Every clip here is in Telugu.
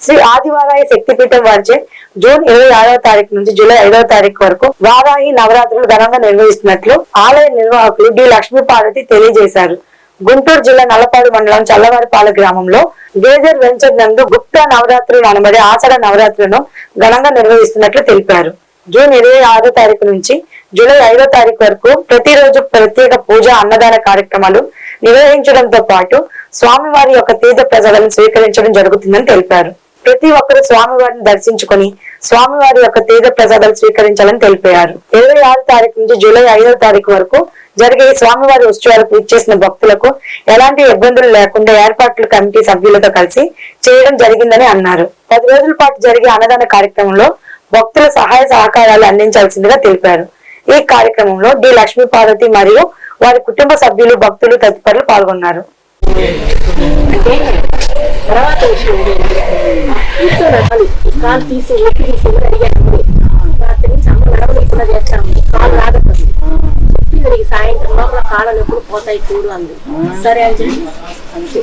శ్రీ ఆదివారాయ శక్తిపీఠం వారిచే జూన్ ఇరవై ఆరవ తారీఖు నుంచి జూలై ఐదవ తారీఖు వరకు వారాహి నవరాత్రులు ఘనంగా నిర్వహిస్తున్నట్లు ఆలయ నిర్వాహకులు డి లక్ష్మీ పార్వతి తెలియజేశారు. గుంటూరు జిల్లా నల్లపాడు మండలం చల్లవారిపాలె గ్రామంలో గేజర్ వెంచర్ నందు గుప్తా నవరాత్రులు అనబడే ఆషాఢ నవరాత్రులను ఘనంగా నిర్వహిస్తున్నట్లు తెలిపారు. జూన్ ఇరవై ఆరో తారీఖు నుంచి జూలై ఐదో తారీఖు వరకు ప్రతిరోజు ప్రత్యేక పూజ అన్నదాన కార్యక్రమాలు నిర్వహించడంతో పాటు స్వామివారి యొక్క తీర్థ ప్రసాదాలను స్వీకరించడం జరుగుతుందని తెలిపారు. ప్రతి ఒక్కరు స్వామివారిని దర్శించుకొని స్వామివారి యొక్క తీర్థ ప్రసాదాలు స్వీకరించాలని తెలిపారు. ఇరవై ఆరు తారీఖు నుంచి జూలై ఐదో తారీఖు వరకు జరిగే ఈ స్వామివారి ఉత్సవాలకు ఇచ్చేసిన భక్తులకు ఎలాంటి ఇబ్బందులు లేకుండా ఏర్పాట్లు కమిటీ సభ్యులతో కలిసి చేయడం జరిగిందని అన్నారు. పది రోజుల పాటు జరిగే అన్నదాన కార్యక్రమంలో భక్తుల సహాయ సహకారాలు అందించాల్సిందిగా తెలిపారు. ఈ కార్యక్రమంలో డి లక్ష్మీ పార్వతి మరియు వారి కుటుంబ సభ్యులు భక్తులు తదితరులు పాల్గొన్నారు. తర్వాత విషయం ఏంటంటే కూర్చోనాలి కాలు తీసి ఒట్టి తీసి కూడా అడిగాను రాత్రి నుంచి అమ్మ నడవలేకుండా చేస్తాము? కాలు రాకపోతుంది చెప్పి దానికి సాయంత్రం లోపల కాళ్ళలు ఎప్పుడు పోతాయి చూడు అంది. సరే అని చెప్పి అంతే.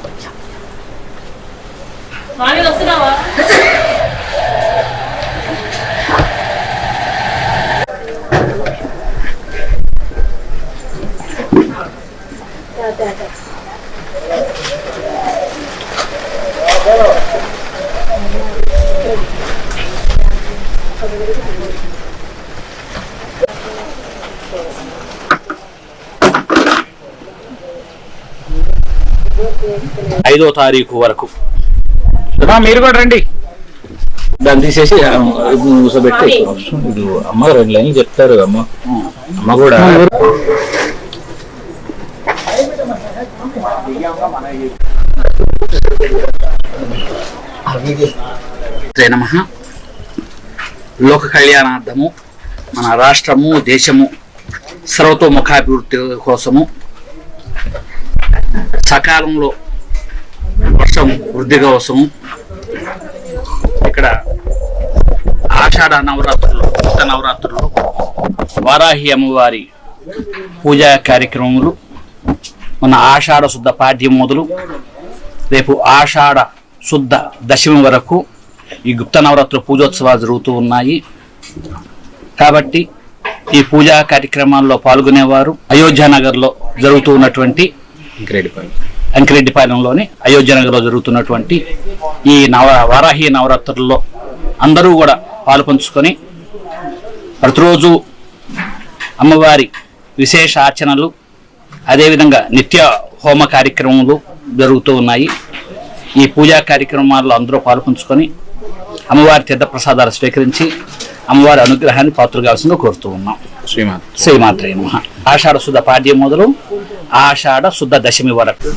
అదే అదే ఐదో తారీఖు వరకు మీరు కూడా రండి. దాన్ని తీసేసి ఇది అమ్మ. రెండు లైన్లు చెప్తారు అమ్మ. అమ్మ కూడా. నమ లోక కళ్యాణార్థము మన రాష్ట్రము దేశము సర్వతోముఖాభివృద్ధి కోసము సకాలంలో రాష్ట్రం వృద్ధి కోసము ఇక్కడ ఆషాఢ నవరాత్రులు కొత్త నవరాత్రులు వారాహి అమ్మవారి పూజా కార్యక్రమములు మన ఆషాఢ శుద్ధ పాఠ్యం మొదలు రేపు ఆషాఢ శుద్ధ దశమి వరకు ఈ గుప్త నవరాత్రుల పూజోత్సవాలు జరుగుతూ ఉన్నాయి. కాబట్టి ఈ పూజా కార్యక్రమాల్లో పాల్గొనేవారు అయోధ్యానగర్లో జరుగుతూ ఉన్నటువంటి ఇంక్రెడిబుల్ అంకిరెడ్డిపాలెంలోని అయోధ్య నగర్లో జరుగుతున్నటువంటి ఈ నవ వారాహి నవరాత్రుల్లో అందరూ కూడా పాలు పంచుకొని ప్రతిరోజు అమ్మవారి విశేష ఆచరణలు అదేవిధంగా నిత్య హోమ కార్యక్రమాలు జరుగుతూ ఉన్నాయి. ఈ పూజా కార్యక్రమాల్లో అందరూ పాల్పంచుకొని అమ్మవారి తీర్థ ప్రసాదాలు స్వీకరించి అమ్మవారి అనుగ్రహాన్ని పాత్ర కావాల్సిందిగా కోరుతూ ఉన్నాం. శ్రీమాత్రే నమః. ఆషాఢ శుద్ధ పాడ్యం మొదలు ఆషాఢ శుద్ధ దశమి వరకు.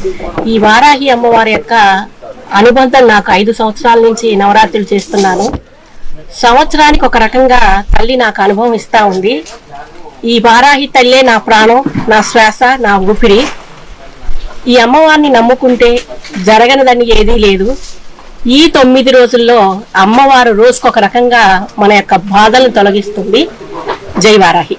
ఈ వారాహి అమ్మవారి యొక్క అనుబంధం నాకు ఐదు సంవత్సరాల నుంచి నవరాత్రులు చేస్తున్నాను. సంవత్సరానికి ఒక రకంగా తల్లి నాకు అనుభవం ఇస్తా ఉంది. ఈ వారాహి తల్లే నా ప్రాణం నా శ్వాస నా ఊపిరి. ఈ అమ్మవారిని నమ్ముకుంటే జరగనిదని ఏదీ లేదు. ఈ తొమ్మిది రోజుల్లో అమ్మవారు రోజుకొక రకంగా మన యొక్క బాధలను తొలగిస్తుంది. జై వారాహి